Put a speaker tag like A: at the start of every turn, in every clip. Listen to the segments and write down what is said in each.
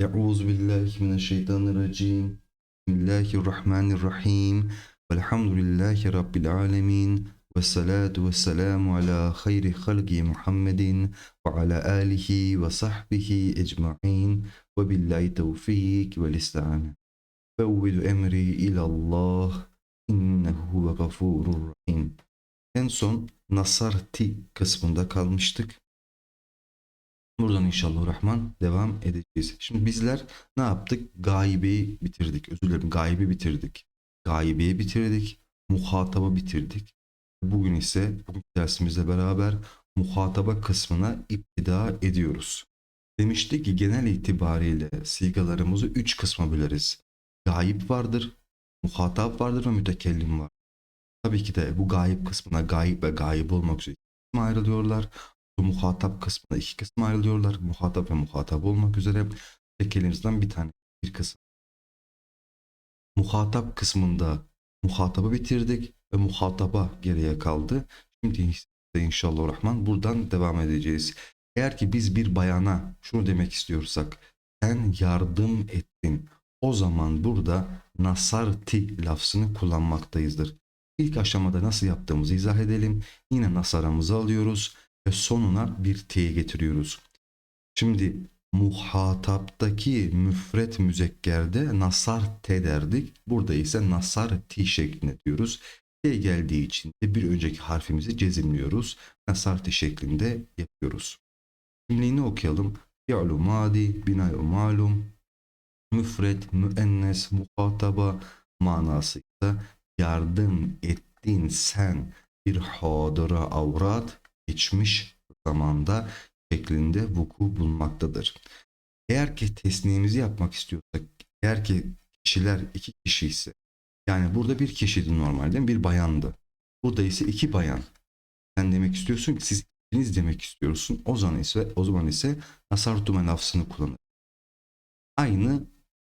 A: Euzu billahi mineşşeytanirracim. Bismillahirrahmanirrahim. Velhamdülillahi rabbil alamin. Ve salatu ve selamu ala hayri halki Muhammedin ve ala alihi ve sahbihi ecmaîn. Ve billahi tevfik ve istihane. Fevvidu emri ilallah. İnnehu ve gafurur rahim. En son Nasarti kısmında kalmıştık. Buradan inşallah Rahman devam edeceğiz. Şimdi bizler ne yaptık? Gaybeyi bitirdik. Özür dilerim. Gaybi bitirdik. Gaybeyi bitirdik. Muhatabı bitirdik. Bugün ise bugün dersimizle beraber muhataba kısmına iptida ediyoruz. Demiştik ki genel itibariyle sigalarımızı üç kısma böleriz. Gayip vardır, muhatap vardır ve mütekellim var. Tabii ki de bu gayip kısmına gayip ve gayip olmak üzere ayrılıyorlar. Bu muhatap kısmına iki kısma ayrılıyorlar. Muhatap ve muhatap olmak üzere tek elimizden bir tane bir kısım. Muhatap kısmında muhatabı bitirdik ve muhataba geriye kaldı. Şimdi inşallah rahman buradan devam edeceğiz. Eğer ki biz bir bayana şunu demek istiyorsak sen yardım ettin. O zaman burada nasarti lafzını kullanmaktayızdır. İlk aşamada nasıl yaptığımızı izah edelim. Yine nasaramızı alıyoruz ve sonuna bir t'ye getiriyoruz. Şimdi muhataptaki müfret müzekkerde nasar te derdik. Burada ise nasar ti şeklinde diyoruz. T geldiği için de bir önceki harfimizi cezimliyoruz. Nasar ti şeklinde yapıyoruz. Cümleyi okuyalım. Fi'lu madi, bina'yu malum, müfret, müennes, muhataba manası ise yardım ettin sen bir hadıra avrat geçmiş zamanda şeklinde vuku bulmaktadır. Eğer ki tesniyemizi yapmak istiyorsak, eğer ki kişiler iki kişi ise, yani burada bir kişiydi normalde, bir bayandı. Burada ise iki bayan. Sen demek istiyorsun ki siz ikiniz demek istiyorsun. O zaman ise o zaman ise nasartume lafzını kullanır. Aynı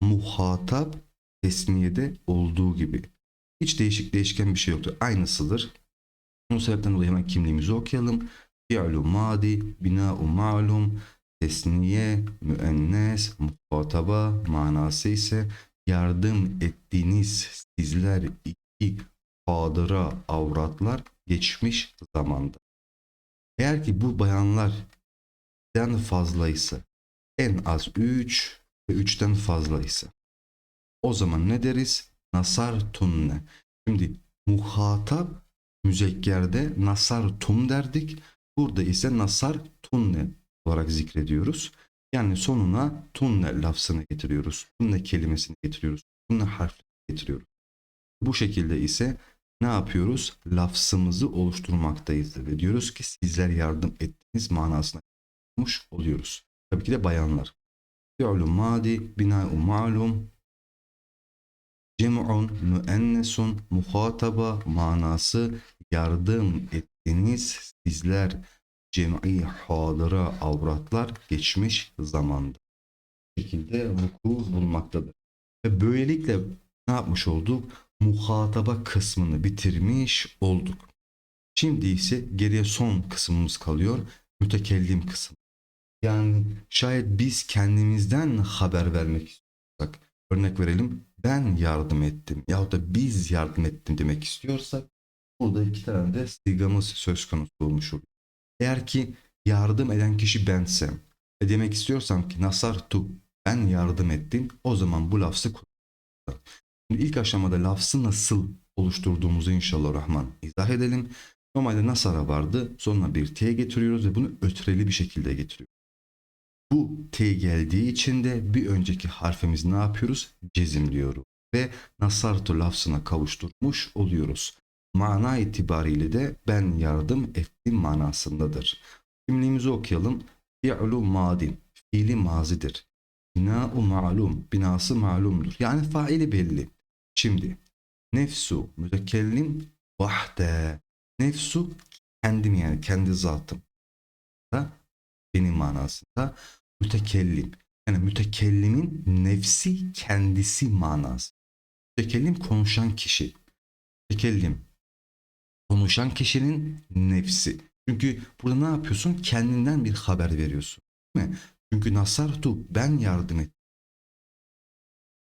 A: muhatap tesniyede olduğu gibi. Hiç değişik değişken bir şey yoktur. Aynısıdır. Bu sebepten dolayı hemen kimliğimizi okuyalım. Fi'lu madi, bina'u ma'lum, tesniye, müennes, muhataba manası ise yardım ettiğiniz sizler iki hadıra avratlar geçmiş zamanda. Eğer ki bu bayanlar den fazlaysa en az 3 ve 3'ten fazlaysa o zaman ne deriz? Nasar tunne. Şimdi muhatap müzekkerde nasar tun derdik. Burada ise nasar tunne olarak zikrediyoruz. Yani sonuna tunne lafzını getiriyoruz. Tunne kelimesini getiriyoruz. Tunne harfini getiriyoruz. Bu şekilde ise ne yapıyoruz? Lafzımızı oluşturmaktayız ve diyoruz ki sizler yardım ettiniz manasına yapmış oluyoruz. Tabii ki de bayanlar. Fi'lu madi, bina'u ma'lum, cem'un, müennesun, muhataba manası yardım ettiniz sizler cem'i hadıra avratlar geçmiş zamanda. Şekilde vuku bulmaktadır. Ve böylelikle ne yapmış olduk? Muhataba kısmını bitirmiş olduk. Şimdi ise geriye son kısmımız kalıyor. Mütekellim kısım. Yani şayet biz kendimizden haber vermek istiyorsak, örnek verelim, ben yardım ettim yahut da biz yardım ettim demek istiyorsak, burada iki tane de sigamız söz konusu olmuş oluyor. Eğer ki yardım eden kişi bensem ve demek istiyorsam ki nasar tu ben yardım ettim o zaman bu lafzı kullanırım. Şimdi ilk aşamada lafzı nasıl oluşturduğumuzu inşallah Rahman izah edelim. Normalde nasara vardı sonuna bir t getiriyoruz ve bunu ötreli bir şekilde getiriyoruz. Bu t geldiği için de bir önceki harfimiz ne yapıyoruz? Cezimliyoruz ve nasartu lafzına kavuşturmuş oluyoruz. Mana itibariyle de ben yardım ettim manasındadır. Cümlemizi okuyalım. Fi'lu madin. Fiili mazidir. Bina'u ma'lum. Binası malumdur. Yani faili belli. Şimdi nefsu mütekellim vahde. Nefsu kendim yani kendi zatım. Benim manasında mütekellim. Yani mütekellimin nefsi kendisi manası. Mütekellim konuşan kişi. Mütekellim konuşan kişinin nefsi. Çünkü burada ne yapıyorsun? Kendinden bir haber veriyorsun. Değil mi? Çünkü nasartu ben yardım ettim.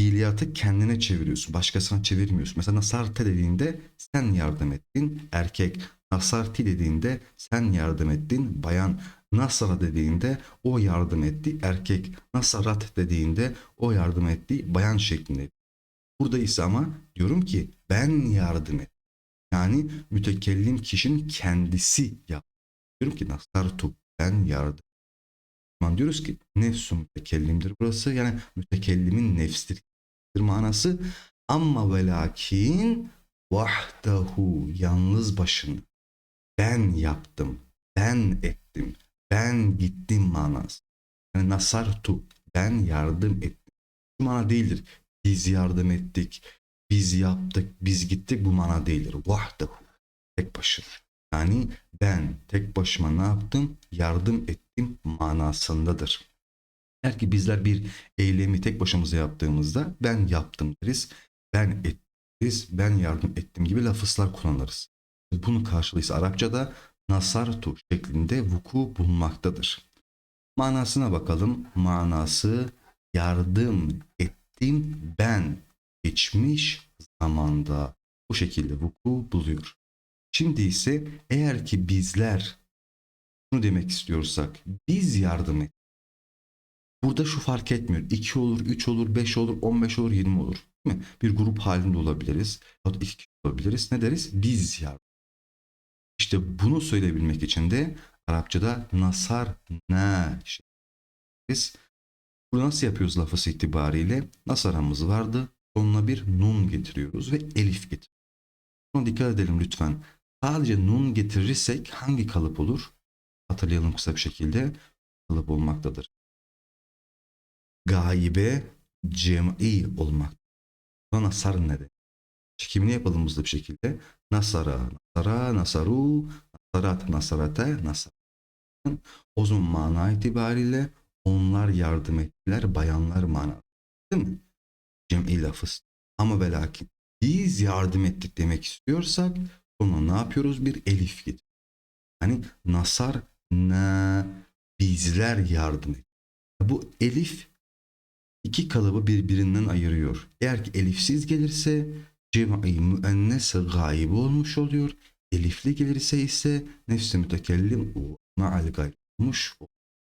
A: fiiliyatı kendine çeviriyorsun. Başkasına çevirmiyorsun. Mesela nasarte dediğinde sen yardım ettin. Erkek. Nasarti dediğinde sen yardım ettin. Bayan. Nasara dediğinde o yardım etti. Erkek. Nasarat dediğinde o yardım etti. Bayan şeklinde. Burada ise ama diyorum ki ben yardım et. Yani mütekellim kişinin kendisi yaptı. Diyorum ki nasartu ben yardım. Zaman diyoruz ki nefsu mütekellimdir burası. Yani mütekellimin nefstir manası. Ama ve lakin vahdahu yalnız başına. Ben yaptım. Ben ettim. Ben gittim manası. Yani nasartu ben yardım ettim. Bu mana değildir. Biz yardım ettik. Biz yaptık. Biz gittik. Bu mana değildir. Vahdahu. Tek başına. Yani ben tek başıma ne yaptım? Yardım ettim manasındadır. Eğer ki bizler bir eylemi tek başımıza yaptığımızda ben yaptım deriz, ben ettiriz, ben yardım ettim gibi lafızlar kullanırız. Bunun karşılığı ise Arapçada nasartu şeklinde vuku bulmaktadır. Manasına bakalım. Manası yardım ettim ben geçmiş zamanda bu şekilde vuku buluyor. Şimdi ise eğer ki bizler şunu demek istiyorsak biz yardım et. Burada şu fark etmiyor. 2 olur, 3 olur, 5 olur, 15 olur, 20 olur. Değil mi? Bir grup halinde olabiliriz. Ya da iki kişi olabiliriz. Ne deriz? Biz yardım. İşte bunu söyleyebilmek için de Arapçada nasar ne biz bunu nasıl yapıyoruz lafız itibariyle? Nasaramız vardı. Sonuna bir nun getiriyoruz ve elif getiriyoruz. Buna dikkat edelim lütfen. Sadece nun getirirsek hangi kalıp olur? Hatırlayalım kısa bir şekilde. Kalıp olmaktadır. Gaibe cem'i olmak. Buna nasar ne de? Çekimini yapalım hızlı bir şekilde. Nasara, nasara, nasaru, nasarat, nasarate, nasar. O zaman mana itibariyle onlar yardım ettiler, bayanlar mana. Değil mi? Cem'i lafız. Ama ve lakin biz yardım ettik demek istiyorsak sonra ne yapıyoruz? Bir elif getiriyoruz. Hani nasar ne bizler yardım et. Bu elif iki kalıbı birbirinden ayırıyor. Eğer ki elifsiz gelirse cem'i müennes gayb olmuş oluyor. Elifli gelirse ise nefsi mütekellim ma'al gayb olmuş.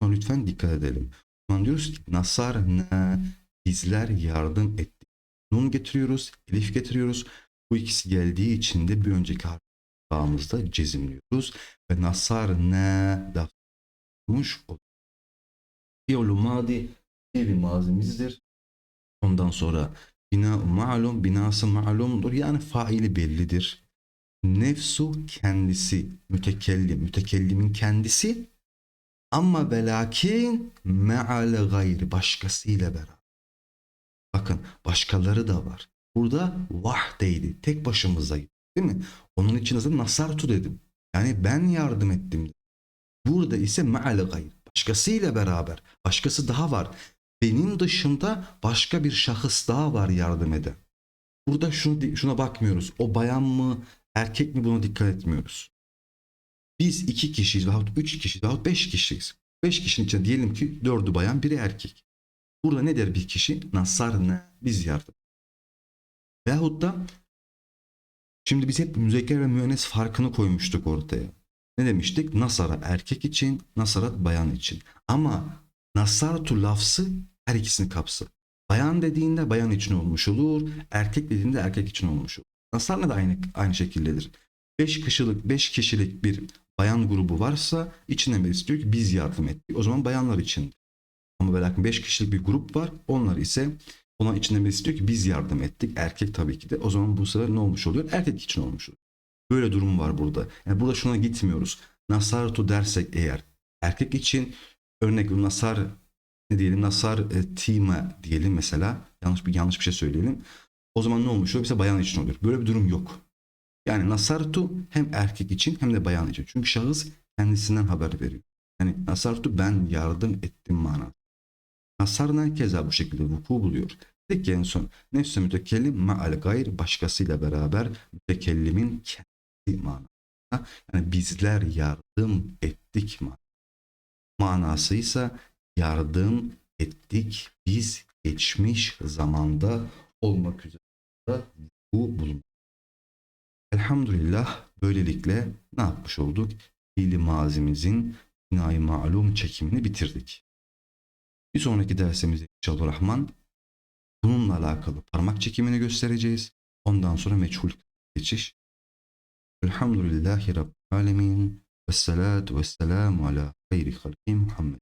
A: Buna lütfen dikkat edelim. Zaman diyoruz ki nasar ne bizler yardım ettik. Nun getiriyoruz, elif getiriyoruz. Bu ikisi geldiği için de bir önceki harfimizde cezimliyoruz. Ve nasar ne da olmuş oluyor. Fi'lu madi fiili mazimizdir. Ondan sonra bina malum, binası malumdur. Yani faili bellidir. Nefsu kendisi, mütekellim, mütekellimin kendisi ama ve lakin me'al gayri başkasıyla beraber. Bakın başkaları da var. Burada vahdeydi. Tek başımızaydı. Değil mi? Onun için aslında nasartu dedim. Yani ben yardım ettim. Burada ise me'al gayr. Başkasıyla beraber. Başkası daha var. Benim dışında başka bir şahıs daha var yardım eden. Burada şunu, şuna bakmıyoruz. O bayan mı, erkek mi buna dikkat etmiyoruz. Biz iki kişiyiz veyahut üç kişiyiz veyahut beş kişiyiz. Beş kişinin içinde diyelim ki dördü bayan biri erkek. Burada ne der bir kişi? Nasar ne? Biz yardım. Veyahut da şimdi biz hep müzekker ve müennes farkını koymuştuk ortaya. Ne demiştik? Nasara erkek için, nasarat bayan için. Ama nasaratu lafzı her ikisini kapsar. Bayan dediğinde bayan için olmuş olur. Erkek dediğinde erkek için olmuş olur. Nasarla da aynı, aynı şekildedir. 5 kişilik, 5 kişilik bir bayan grubu varsa içinden birisi diyor ki biz yardım ettik. O zaman bayanlar için. Ama böyle 5 kişilik bir grup var. Onlar ise ona içinden birisi diyor ki biz yardım ettik. Erkek tabii ki de. O zaman bu sefer ne olmuş oluyor? Erkek için olmuş oluyor. Böyle durum var burada. Yani burada şuna gitmiyoruz. Nasartu dersek eğer erkek için örnek nasar ne diyelim nasar e, tima diyelim mesela yanlış bir yanlış bir şey söyleyelim. O zaman ne olmuş oluyor? Mesela bayan için oluyor. Böyle bir durum yok. Yani nasartu hem erkek için hem de bayan için. Çünkü şahıs kendisinden haber veriyor. Yani nasartu ben yardım ettim manası. Nasarna keza bu şekilde vuku buluyor. Dedik ki en son nefse mütekellim ma'al gayr başkasıyla beraber mütekellimin kendi manasında. Yani bizler yardım ettik manası. Manası ise yardım ettik biz geçmiş zamanda olmak üzere bu bulunur. Elhamdülillah böylelikle ne yapmış olduk? Fiili mazimizin binayı malum çekimini bitirdik. Bir sonraki dersimizde inşallah rahman bununla alakalı parmak çekimini göstereceğiz. Ondan sonra meçhul geçiş. Elhamdülillahi Rabbil Alemin. Vessalatu vesselamu ala hayri halki Muhammed.